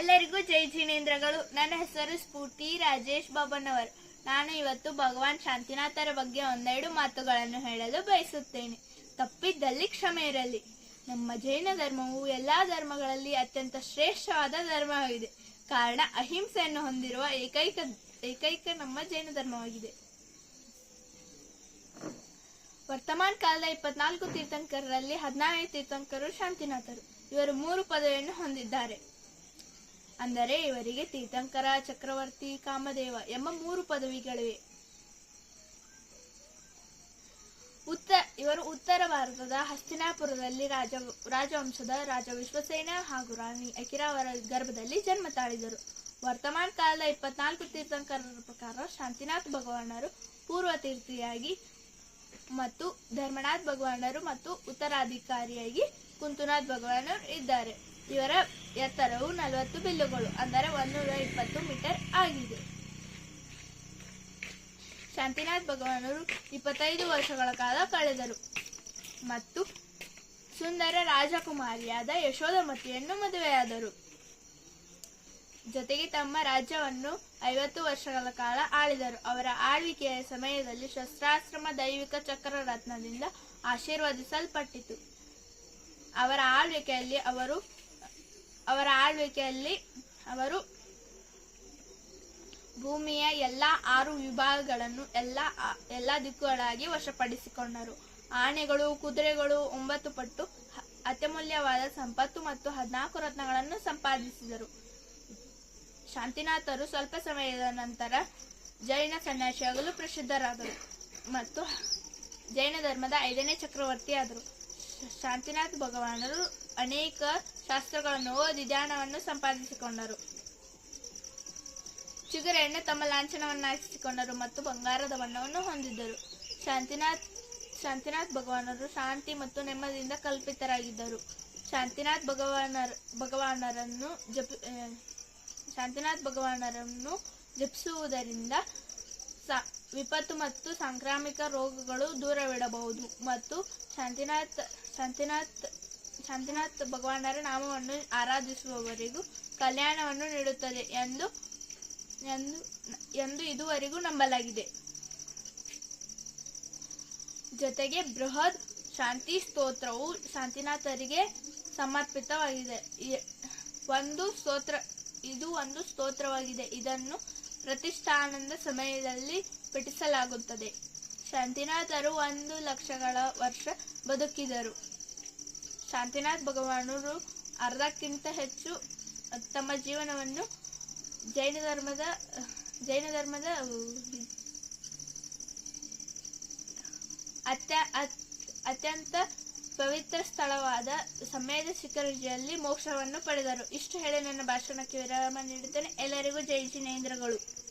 ಎಲ್ಲರಿಗೂ ಜೈ ಜಿನೇಂದ್ರಗಳು. ನನ್ನ ಹೆಸರು ಸ್ಫೂರ್ತಿ ರಾಜೇಶ್ ಬಾಬನವರ್ ನಾನು ಇವತ್ತು ಭಗವಾನ್ ಶಾಂತಿನಾಥರ ಬಗ್ಗೆ ಒಂದೆರಡು ಮಾತುಗಳನ್ನು ಹೇಳಲು ಬಯಸುತ್ತೇನೆ. ತಪ್ಪಿದ್ದಲ್ಲಿ ಕ್ಷಮೆ ಇರಲಿ. ನಮ್ಮ ಜೈನ ಧರ್ಮವು ಎಲ್ಲಾ ಧರ್ಮಗಳಲ್ಲಿ ಅತ್ಯಂತ ಶ್ರೇಷ್ಠವಾದ ಧರ್ಮವಾಗಿದೆ. ಕಾರಣ ಅಹಿಂಸೆಯನ್ನು ಹೊಂದಿರುವ ಏಕೈಕ ಏಕೈಕ ನಮ್ಮ ಜೈನ ಧರ್ಮವಾಗಿದೆ. ವರ್ತಮಾನ ಕಾಲದ ಇಪ್ಪತ್ನಾಲ್ಕು ತೀರ್ಥಂಕರರಲ್ಲಿ ಹದಿನಾರನೇ ತೀರ್ಥಂಕರು ಶಾಂತಿನಾಥರು. ಇವರು ಮೂರು ಪದವಿಯನ್ನು ಹೊಂದಿದ್ದಾರೆ. ಅಂದರೆ ಇವರಿಗೆ ತೀರ್ಥಂಕರ ಚಕ್ರವರ್ತಿ ಕಾಮದೇವ ಎಂಬ ಮೂರು ಪದವಿಗಳಿವೆ. ಉತ್ತ, ಇವರು ಉತ್ತರ ಭಾರತದ ಹಸ್ತಿನಾಪುರದಲ್ಲಿ ರಾಜ, ರಾಜವಂಶದ ರಾಜ ವಿಶ್ವಸೇನ ಹಾಗೂ ರಾಣಿ ಅಕಿರಾವರ ಗರ್ಭದಲ್ಲಿ ಜನ್ಮ ತಾಳಿದರು. ವರ್ತಮಾನ ಕಾಲದ ಇಪ್ಪತ್ನಾಲ್ಕು ತೀರ್ಥಂಕರರ ಪ್ರಕಾರ ಶಾಂತಿನಾಥ್ ಭಗವಾನರು ಪೂರ್ವ ತೀರ್ಥಿಯಾಗಿ ಮತ್ತು ಧರ್ಮನಾಥ್ ಭಗವಾನರು ಮತ್ತು ಉತ್ತರಾಧಿಕಾರಿಯಾಗಿ ಕುಂತುನಾಥ್ ಭಗವಾನರು ಇದ್ದಾರೆ. ಇವರ ಎತ್ತರವು ನಲವತ್ತು ಬಿಲ್ಲುಗಳು, ಅಂದರೆ ಒಂದೂರ ಇಪ್ಪತ್ತು ಮೀಟರ್ ಆಗಿದೆ. ಶಾಂತಿನಾಥ್ ಭಗವಾನರು ಇಪ್ಪತ್ತೈದು ವರ್ಷಗಳ ಕಾಲ ಕಳೆದರು. ಮತ್ತು ಸುಂದರ ರಾಜಕುಮಾರಿಯಾದ ಯಶೋಧಮತಿಯನ್ನು ಮದುವೆಯಾದರು. ಜೊತೆಗೆ ತಮ್ಮ ರಾಜ್ಯವನ್ನು ಐವತ್ತು ವರ್ಷಗಳ ಕಾಲ ಆಳಿದರು. ಅವರ ಆಳ್ವಿಕೆಯ ಸಮಯದಲ್ಲಿ ಶಸ್ತ್ರಾಶ್ರಮ ದೈವಿಕ ಚಕ್ರರತ್ನದಿಂದ ಆಶೀರ್ವದಿಸಲ್ಪಟ್ಟಿತು. ಅವರ ಆಳ್ವಿಕೆಯಲ್ಲಿ ಅವರು ಅವರ ಆಳ್ವಿಕೆಯಲ್ಲಿ ಅವರು ಭೂಮಿಯ ಎಲ್ಲ ಆರು ವಿಭಾಗಗಳನ್ನು ಎಲ್ಲ ಎಲ್ಲ ದಿಕ್ಕುಗಳಾಗಿ ವಶಪಡಿಸಿಕೊಂಡರು. ಆನೆಗಳು, ಕುದುರೆಗಳು, ಒಂಬತ್ತು ಪಟ್ಟು ಅತ್ಯಮೂಲ್ಯವಾದ ಸಂಪತ್ತು ಮತ್ತು ಹದಿನಾಲ್ಕು ರತ್ನಗಳನ್ನು ಸಂಪಾದಿಸಿದರು. ಶಾಂತಿನಾಥರು ಸ್ವಲ್ಪ ಸಮಯದ ನಂತರ ಜೈನ ಸನ್ಯಾಸಿಯಾಗಲು ಪ್ರಸಿದ್ಧರಾದರು ಮತ್ತು ಜೈನ ಧರ್ಮದ ಐದನೇ ಚಕ್ರವರ್ತಿಯಾದರು. ಶಾಂತಿನಾಥ್ ಭಗವಾನರು ಅನೇಕ ಶಾಸ್ತ್ರಗಳನ್ನು ಓದಿ ಜ್ಞಾನವನ್ನು ಸಂಪಾದಿಸಿಕೊಂಡರು. ಚಿಗುರೆಯನ್ನು ತಮ್ಮ ಲಾಂಛನವನ್ನಾಗಿಸಿಕೊಂಡರು ಮತ್ತು ಬಂಗಾರದ ಬಣ್ಣವನ್ನು ಹೊಂದಿದ್ದರು. ಶಾಂತಿನಾಥ್ ಶಾಂತಿನಾಥ್ ಭಗವಾನರು ಶಾಂತಿ ಮತ್ತು ನೆಮ್ಮದಿಯಿಂದ ಕಲ್ಪಿತರಾಗಿದ್ದರು. ಶಾಂತಿನಾಥ್ ಭಗವಾನರ, ಭಗವಾನರನ್ನು ಜಪ ಶಾಂತಿನಾಥ್ ಭಗವಾನರನ್ನು ಜಪಿಸುವುದರಿಂದ ವಿಪತ್ತು ಮತ್ತು ಸಾಂಕ್ರಾಮಿಕ ರೋಗಗಳು ದೂರವಿಡಬಹುದು ಮತ್ತು ಶಾಂತಿನಾಥ್ ಶಾಂತಿನಾಥ್ ಶಾಂತಿನಾಥ್ ಭಗವಾನರ ನಾಮವನ್ನು ಆರಾಧಿಸುವವರಿಗೂ ಕಲ್ಯಾಣವನ್ನು ನೀಡುತ್ತದೆ ಎಂದು ಎಂದು ಎಂದು ಇದುವರೆಗೂ ನಂಬಲಾಗಿದೆ. ಜೊತೆಗೆ ಬೃಹತ್ ಶಾಂತಿ ಸ್ತೋತ್ರವು ಶಾಂತಿನಾಥರಿಗೆ ಸಮರ್ಪಿತವಾಗಿದೆ. ಒಂದು ಸ್ತೋತ್ರ, ಇದು ಒಂದು ಸ್ತೋತ್ರವಾಗಿದೆ. ಇದನ್ನು ಪ್ರತಿಷ್ಠಾನದ ಸಮಯದಲ್ಲಿ ಪಠಿಸಲಾಗುತ್ತದೆ. ಶಾಂತಿನಾಥರು ಒಂದು ಲಕ್ಷಗಳ ವರ್ಷ ಬದುಕಿದರು. ಶಾಂತಿನಾಥ್ ಭಗವಾನರು ಅರ್ಧಕ್ಕಿಂತ ಹೆಚ್ಚು ತಮ್ಮ ಜೀವನವನ್ನು ಜೈನ ಧರ್ಮದ ಜೈನ ಧರ್ಮದ ಅತ್ಯ, ಅತ್- ಅತ್ಯಂತ ಪವಿತ್ರ ಸ್ಥಳವಾದ ಸಮಯದ ಶಿಖರಜಿಯಲ್ಲಿ ಮೋಕ್ಷವನ್ನು ಪಡೆದರು. ಇಷ್ಟು ಹೇಳಿ ನನ್ನ ಭಾಷಣಕ್ಕೆ ವಿರಾಮ ನೀಡುತ್ತೇನೆ. ಎಲ್ಲರಿಗೂ ಜೈ ಜಿನೇಂದ್ರಗಳು